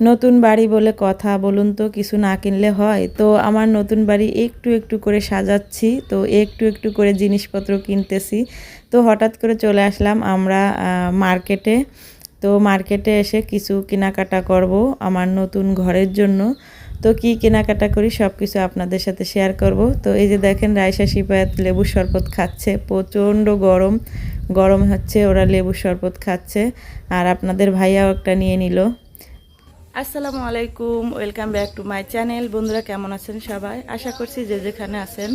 নতুন বাড়ি বলে কথা, বলুন তো কিছু না কিনলে হয়? তো আমার নতুন বাড়ি একটু একটু করে সাজাচ্ছি, তো একটু একটু করে জিনিসপত্র কিনতেছি। তো হঠাৎ করে চলে আসলাম আমরা মার্কেটে। তো মার্কেটে এসে কিছু কেনাকাটা করব আমার নতুন ঘরের জন্য। তো কি কেনাকাটা করি সব কিছু আপনাদের সাথে শেয়ার করব। তো এই যে দেখেন রায়সা সিপায়াত লেবুর শরবত খাচ্ছে, প্রচণ্ড গরম। গরম হচ্ছে, ওরা লেবুর শরবত খাচ্ছে। আর আপনাদের ভাইয়াও একটা নিয়ে নিল। আসসালামু আলাইকুম, welcome back to my channel. বন্ধুরা, কেমন আছেন সবাই? আশা করছি যে যেখানে আছেন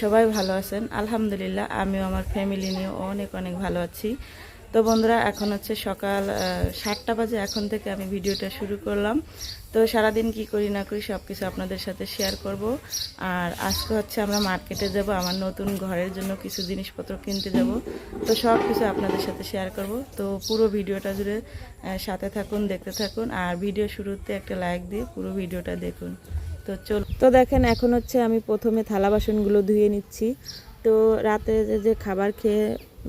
সবাই ভালো আছেন। আলহামদুলিল্লাহ, আমিও আমার ফ্যামিলি নিয়ে অনেক অনেক ভালো আছি। তো বন্ধুরা, এখন হচ্ছে সকাল সাতটা বাজে এখন থেকে আমি ভিডিওটা শুরু করলাম। তো সারাদিন কি করি না করি সব কিছু আপনাদের সাথে শেয়ার করব। আর আজকে হচ্ছে আমরা মার্কেটে যাব, আমার নতুন ঘরের জন্য কিছু জিনিসপত্র কিনতে যাব। তো সব কিছু আপনাদের সাথে শেয়ার করব। তো পুরো ভিডিওটা জুড়ে সাথে থাকুন, দেখতে থাকুন। আর ভিডিও শুরুতে একটা লাইক দিয়ে পুরো ভিডিওটা দেখুন। তো চল তো দেখেন, এখন হচ্ছে আমি প্রথমে থালা বাসনগুলো ধুয়ে নিচ্ছি। তো রাতে যে যে খাবার খেয়ে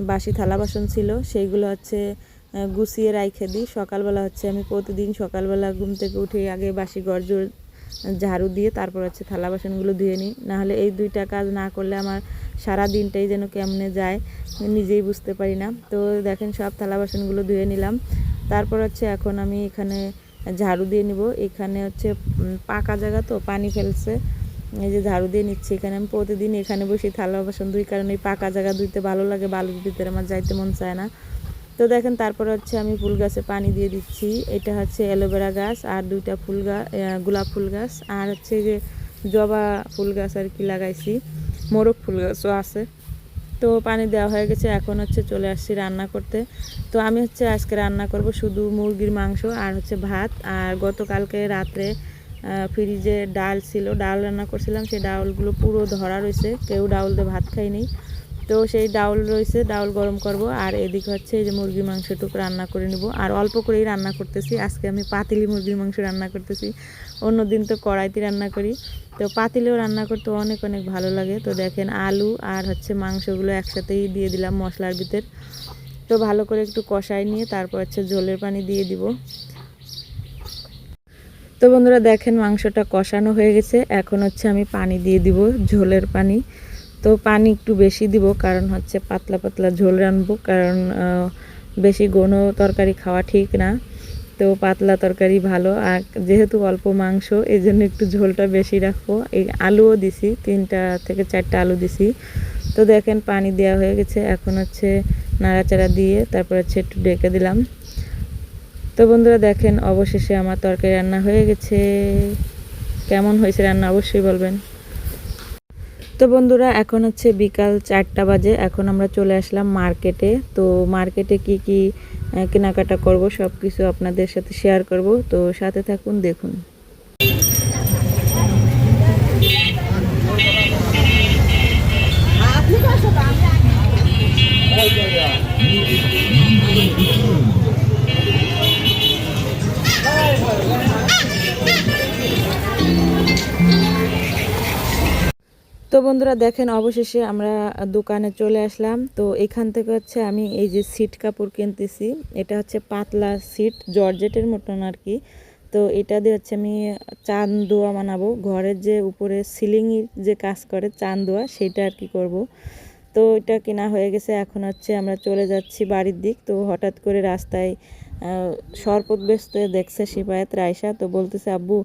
বাসি থালা বাসন ছিল, সেইগুলো হচ্ছে গুছিয়ে রাইখে দিই। সকালবেলা হচ্ছে আমি প্রতিদিন সকালবেলা ঘুম থেকে উঠে আগে বাসি গরজোর ঝাড়ু দিয়ে তারপর হচ্ছে থালা বাসনগুলো ধুয়ে নিই। নাহলে এই দুইটা কাজ না করলে আমার সারা দিনটাই যেন কেমনে যায় নিজেই বুঝতে পারি না। তো দেখেন সব থালা বাসনগুলো ধুয়ে নিলাম। তারপর হচ্ছে এখন আমি এখানে ঝাড়ু দিয়ে নিব। এখানে হচ্ছে পাকা জায়গা তো, পানি ফেলছে। এই যে ঝাড়ু দিয়ে নিচ্ছি এখানে। আমি প্রতিদিন এখানে বসে থালা বাসন দুই কারণ এই পাকা জায়গা ধুইতে ভালো লাগে বালুর ভিতরে আমার যাইতে মন চায় না। তো দেখেন, তারপর হচ্ছে আমি ফুল গাছে পানি দিয়ে দিচ্ছি। এটা হচ্ছে অ্যালোভেরা গাছ আর দুইটা ফুল গাছ গোলাপ ফুল গাছ। আর হচ্ছে যে জবা ফুল গাছ আর কি লাগাইছি, মোরগ ফুল গাছও আছে। তো পানি দেওয়া হয়ে গেছে, এখন হচ্ছে চলে আসছি রান্না করতে। তো আমি হচ্ছে আজকে রান্না করব শুধু মুরগির মাংস আর হচ্ছে ভাত। আর গতকালকে রাত্রে ফ্রিজে ডাল ছিল, ডাল রান্না করছিলাম, সেই ডাউলগুলো পুরো ধরা রয়েছে, কেউ ডাউল দিয়ে ভাত খায়নি। তো সেই ডাউল রয়েছে ডাউল গরম করব, আর এদিকে হচ্ছে এই যে মুরগির মাংসটুকু রান্না করে নিব। আর অল্প করেই রান্না করতেছি, আজকে আমি পাতিলি মুরগির মাংস রান্না করতেছি। অন্য দিন তো কড়াইতে রান্না করি। তো পাতিলেও রান্না করতে অনেক অনেক ভালো লাগে। তো দেখেন আলু আর হচ্ছে মাংসগুলো একসাথেই দিয়ে দিলাম মশলার ভিতর। তো ভালো করে একটু কষাই নিয়ে তারপর হচ্ছে ঝোলের পানি দিয়ে দিব। তো বন্ধুরা দেখেন মাংসটা কষানো হয়ে গেছে। এখন হচ্ছে আমি পানি দিয়ে দিব, ঝোলের পানি। তো পানি একটু বেশি দিব, কারণ হচ্ছে পাতলা পাতলা ঝোল রানবো কারণ বেশি ঘন তরকারি খাওয়া ঠিক না। তো পাতলা তরকারি ভালো, আর যেহেতু অল্প মাংস এই জন্য একটু ঝোলটা বেশি রাখব। এই আলুও দিছি, তিনটা থেকে চারটা আলু দিছি। তো দেখেন পানি দেওয়া হয়ে গেছে, এখন হচ্ছে নাড়াচাড়া দিয়ে তারপর হচ্ছে একটু ডেকে দিলাম। তো বন্ধুরা দেখেন, অবশেষে আমার তরকারি রান্না হয়ে গেছে। কেমন হয়েছে রান্না অবশ্যই বলবেন। তো বন্ধুরা, এখন হচ্ছে বিকাল চারটা বাজে। এখন আমরা চলে আসলাম মার্কেটে। তো মার্কেটে কি কি কেনাকাটা করব সব কিছু আপনাদের সাথে শেয়ার করব। তো সাথে থাকুন, দেখুন। তো বন্ধুরা দেখেন, অবশেষে আমরা দোকানে চলে আসলাম। তো এখান থেকে হচ্ছে আমি এই যে সিট কাপড় কিনতেছি, এটা হচ্ছে পাতলা সিট, জর্জেটের মতন আর কি। তো এটা দিয়ে হচ্ছে আমি চান্দোয়া বানাবো। ঘরের যে উপরে সিলিংয়ের যে কাজ করে চান্দোয়া সেটা আর কি করব। তো এটা কেনা হয়ে গেছে, এখন হচ্ছে আমরা চলে যাচ্ছি বাড়ির দিক। তো হঠাৎ করে রাস্তায় শরবত বেচতে দেখছে সিপায়াত রায়সা তো বলতেছে, আব্বু,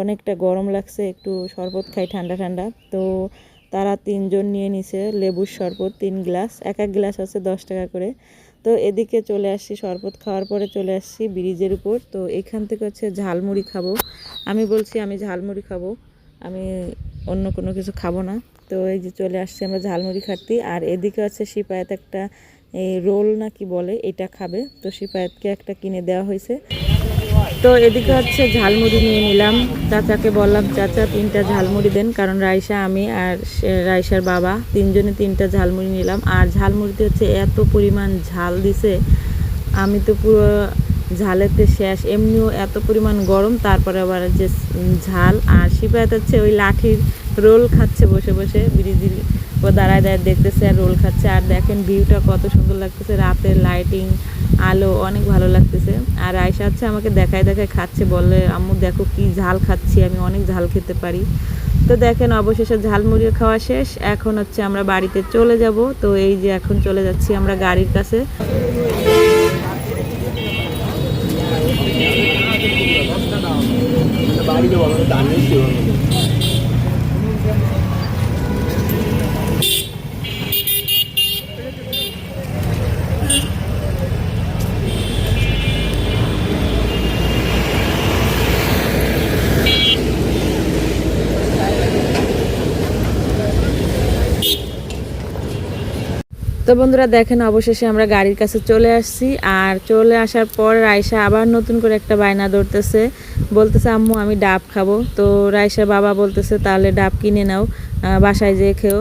অনেকটা গরম লাগছে, একটু শরবত খাই ঠান্ডা ঠান্ডা। তো তারা তিনজন নিয়ে নিছে লেবুর শরবত, তিন গ্লাস, এক এক গ্লাস আছে দশ টাকা করে। তো এদিকে চলে আসছি শরবত খাওয়ার পরে চলে আসছি ব্রিজের উপর। তো এখান থেকে হচ্ছে ঝালমুড়ি খাব। আমি বলছি আমি ঝালমুড়ি খাব, আমি অন্য কোনো কিছু খাব না। তো এই যে চলে আসছি আমরা ঝালমুড়ি খাচ্ছি আর এদিকে হচ্ছে সিপায়াত একটা, এই রোল না কি বলে, এটা খাবে। তো সিপায়াতকে একটা কিনে দেওয়া হয়েছে। তো এদিকে হচ্ছে ঝালমুড়ি নিয়ে নিলাম। চাচাকে বললাম, চাচা, তিনটা ঝালমুড়ি দেন। কারণ রাইসা, আমি আর রাইসার বাবা তিনজনে তিনটা ঝালমুড়ি নিলাম। আর ঝালমুড়িতে হচ্ছে এত পরিমাণ ঝাল দিছে, আমি তো পুরো ঝালেতে শেষ। এমনিও এত পরিমাণ গরম, তারপরে আবার যে ঝাল। আর শিপায়াত হচ্ছে ওই লাঠির রোল খাচ্ছে বসে বসে, ব্রিজির ও দাঁড়ায় দাঁড়ায় দেখতেছে আর রোল খাচ্ছে। আর দেখেন ভিউটা কত সুন্দর লাগতেছে রাতের লাইটিং আলো, অনেক ভালো লাগতেছে। আর আয়সা হচ্ছে আমাকে দেখায় দেখায় খাচ্ছে, বলে, আম্মু, দেখো কি ঝাল খাচ্ছি, আমি অনেক ঝাল খেতে পারি। তো দেখেন অবশেষে ঝালমুড়ি খাওয়া শেষ। এখন হচ্ছে আমরা বাড়িতে চলে যাব। তো এই যে এখন চলে যাচ্ছি আমরা গাড়ির কাছে। বাড়িতে তো বন্ধুরা দেখেন, অবশেষে আমরা গাড়ির কাছে চলে আসছি। আর চলে আসার পর রাইসা আবার নতুন করে একটা বায়না ধরতেছে। বলতেছে, আম্মু, আমি ডাব খাব। তো রাইসা বাবা বলতেছে, তাহলে ডাব কিনে নাও বাসায় যেয়ে খেও।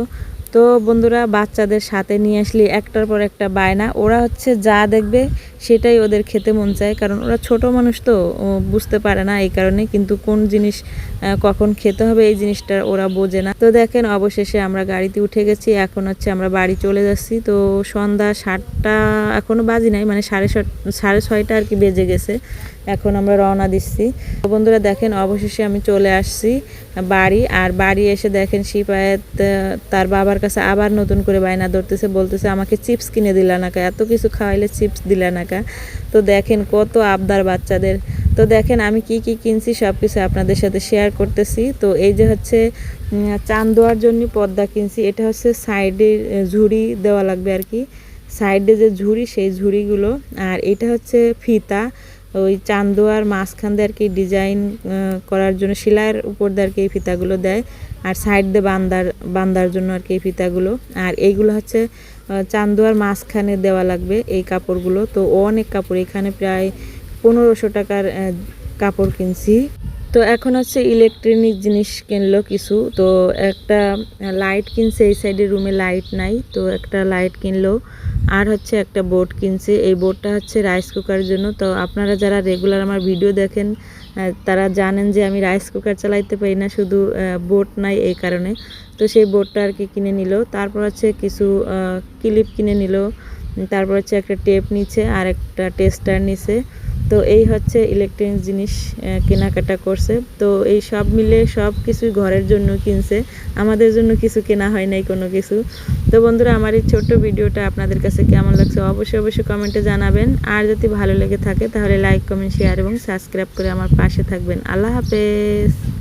তো বন্ধুরা, বাচ্চাদের সাথে নিয়ে আসলে একটার পর একটা বায়না। ওরা হচ্ছে যা দেখবে সেটাই ওদের খেতে মন চায়, কারণ ওরা ছোট মানুষ তো বুঝতে পারে না এই কারণে, কিন্তু কোন জিনিস কখন খেতে হবে এই জিনিসটা ওরা বোঝে না। তো দেখেন, অবশেষে আমরা গাড়িতে উঠে গেছি, এখন হচ্ছে আমরা বাড়ি চলে যাচ্ছি। তো সন্ধ্যা সাতটা এখনও বাজি নাই মানে সাড়ে সাড়ে ছয়টা আর কি বেজে গেছে। এখন আমরা রওনা দিচ্ছি। তো বন্ধুরা দেখেন, অবশেষে আমি চলে আসছি বাড়ি, আর বাড়ি এসে দেখেন শিপায়েত তার বাবার কাছে আবার নতুন করে বায়না ধরতেছে, বলতেছে, আমাকে চিপস কিনে দিলা নাকা এত কিছু খাওয়াইলে চিপস দিলা নাকা তো দেখেন কত আবদার বাচ্চাদের। তো দেখেন, আমি কি কি কিনছি সব কিছু আপনাদের সাথে শেয়ার করতেছি। তো এই যে হচ্ছে চান দেওয়ার জন্য পর্দা কিনছি, এটা হচ্ছে সাইডে ঝুড়ি দেওয়া লাগবে আর কি। সাইডে যে ঝুড়ি, সেই ঝুড়িগুলো, আর এটা হচ্ছে ফিতা। ওই চান্দোয়ার মাঝখান দিয়ে আর কি ডিজাইন করার জন্য সেলাইয়ের উপর দিয়ে আর কি এই ফিতাগুলো দেয়। আর সাইড দিয়ে বান্দার বান্দার জন্য আর কি এই ফিতাগুলো। আর এইগুলো হচ্ছে চান্দোয়ার মাঝখানে দেওয়া লাগবে এই কাপড়গুলো। তো অনেক কাপড়, এখানে প্রায় পনেরোশো টাকার কাপড় কিনছি। তো এখন হচ্ছে ইলেকট্রনিক জিনিস কিনলো কিছু। তো একটা লাইট কিনছে, এই সাইডে রুমে লাইট নাই, তো একটা লাইট কিনলো। আর হচ্ছে একটা বোর্ড কিনছে। এই বোর্ডটা হচ্ছে রাইস কুকারের জন্য। তো আপনারা যারা রেগুলার আমার ভিডিও দেখেন তারা জানেন যে আমি রাইস কুকার চালাইতে পারি না, শুধু বোর্ড নাই এই কারণে। তো সেই বোর্ডটা আর কি কিনে নিল। তারপর হচ্ছে কিছু ক্লিপ কিনে নিল। তারপর হচ্ছে একটা টেপ নিচ্ছে, আর একটা টেস্টার নিছে। তো এই হচ্ছে ইলেকট্রনিক্স জিনিস কেনাকাটা করছে। তো এই সব মিলে সব কিছুই ঘরের জন্য কিনছে। আমাদের জন্য কিছু কেনা হয় নাই কোনো কিছু। তো বন্ধুরা, আমার এই ছোট্ট ভিডিওটা আপনাদের কাছে কেমন লাগছে অবশ্যই অবশ্যই কমেন্টে জানাবেন। আর যদি ভালো লেগে থাকে, তাহলে লাইক কমেন্ট শেয়ার এবং সাবস্ক্রাইব করে আমার পাশে থাকবেন। আল্লাহ হাফেজ।